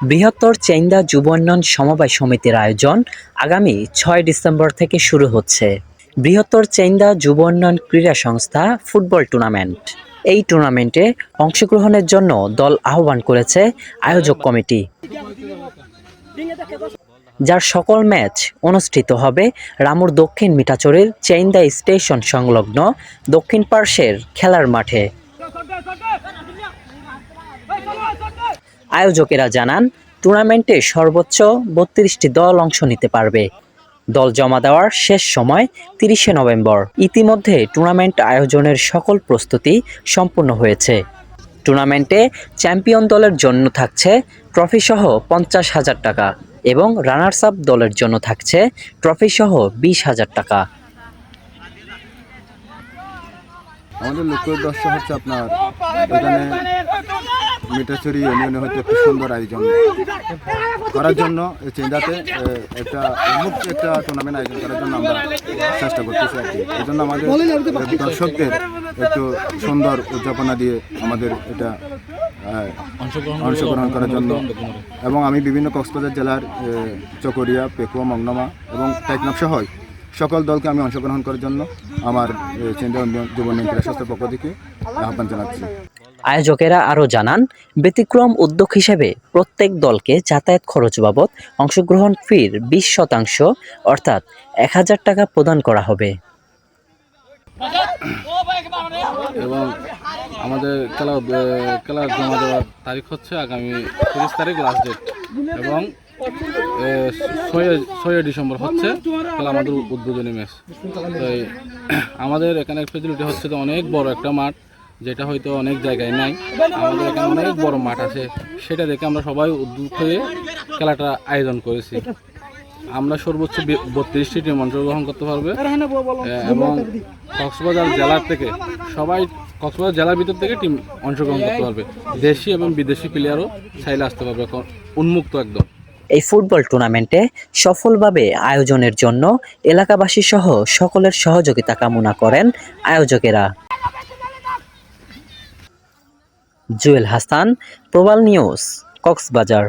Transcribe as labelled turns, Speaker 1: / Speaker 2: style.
Speaker 1: বৃহত্তর চেন্দা যুব উন্নয়ন সমবায় সমিতির আয়োজন আগামী ছয় ডিসেম্বর থেকে শুরু হচ্ছে। বৃহত্তর চেন্দা যুব উন্নয়ন ক্রীড়া সংস্থা ফুটবল টুর্নামেন্ট। এই টুর্নামেন্টে অংশগ্রহণের জন্য দল আহ্বান করেছে আয়োজক কমিটি। যার সকল ম্যাচ অনুষ্ঠিত হবে রামুর দক্ষিণ মিঠাচরের চেইন্দা স্টেশন সংলগ্ন দক্ষিণ পার্শ্বের খেলার মাঠে। আয়োজকেরা জানান, টুর্নামেন্টে সর্বোচ্চ বত্রিশটি দল অংশ নিতে পারবে। দল জমা দেওয়ার শেষ সময় তিরিশে নভেম্বর। ইতিমধ্যে টুর্নামেন্ট আয়োজনের সকল প্রস্তুতি সম্পূর্ণ হয়েছে। টুর্নামেন্টে চ্যাম্পিয়ন দলের জন্য থাকছে ট্রফি সহ পঞ্চাশ হাজার টাকা এবং রানার্স আপ দলের জন্য থাকছে ট্রফি সহ বিশ হাজার টাকা।
Speaker 2: আমাদের লক্ষ্য উদ্দেশ্য হচ্ছে আপনার এখানে মিঠাচুরি ইউনিয়নে হচ্ছে একটি সুন্দর আয়োজন করার জন্য এই চিন্তাতে একটা মুক্ত একটা টুর্নামেন্ট আয়োজন করার জন্য আমরা চেষ্টা করতেছি আর কি। এই জন্য আমাদের দর্শকদের একটু সুন্দর উদযাপনা দিয়ে আমাদের এটা অংশগ্রহণ করার জন্য। এবং আমি বিভিন্ন কক্সবাজার জেলার চকরিয়া, পেকুয়া, মংনমা এবং টেকনাফ সহ সকল দলকে আমি অংশগ্রহণ করার জন্য আমার চিন্তা উন্নয়ন যুব উন্নয়ন সংস্থার পক্ষ থেকে আহ্বান জানাচ্ছি।
Speaker 1: আয়োজকেরা আরও জানান, ব্যতিক্রম উদ্যোগ হিসেবে প্রত্যেক দলকে যাতায়াত খরচ বাবদ অংশগ্রহণ ফির বিশ শতাংশ, অর্থাৎ এক হাজার টাকা প্রদান করা হবে।
Speaker 3: এবং আমাদের খেলা খেলা জমা দেওয়ার তারিখ হচ্ছে আগামী তিরিশ তারিখ লাস্ট ডেট এবং ছয় ডিসেম্বর হচ্ছে খেলা আমাদের উদ্বোধনী ম্যাচ আমাদের এখানে ফেসিলিটি হচ্ছে তো অনেক বড় একটা মাঠ। যেটা হয়তো অনেক জায়গায় নাই। আমাদের এখানে অনেক বড় মাঠ আছে। সেটা দেখে আমরা সবাই উদ্যোগ হয়ে খেলাটা আয়োজন করেছি। আমরা সর্বোচ্চ বত্রিশটি টিম অংশগ্রহণ করতে পারবে। এবং কক্সবাজার জেলার থেকে সবাই কক্সবাজার জেলার ভিতর থেকে টিম অংশগ্রহণ করতে পারবে। দেশি এবং বিদেশি প্লেয়ারও চাইলে আসতে পারবে উন্মুক্ত একদম।
Speaker 1: এই ফুটবল টুর্নামেন্টে সফলভাবে আয়োজনের জন্য এলাকাবাসী সহ সকলের সহযোগিতা কামনা করেন আয়োজকেরা। জুয়েল হাসান প্রবাল নিউজ কক্সবাজার।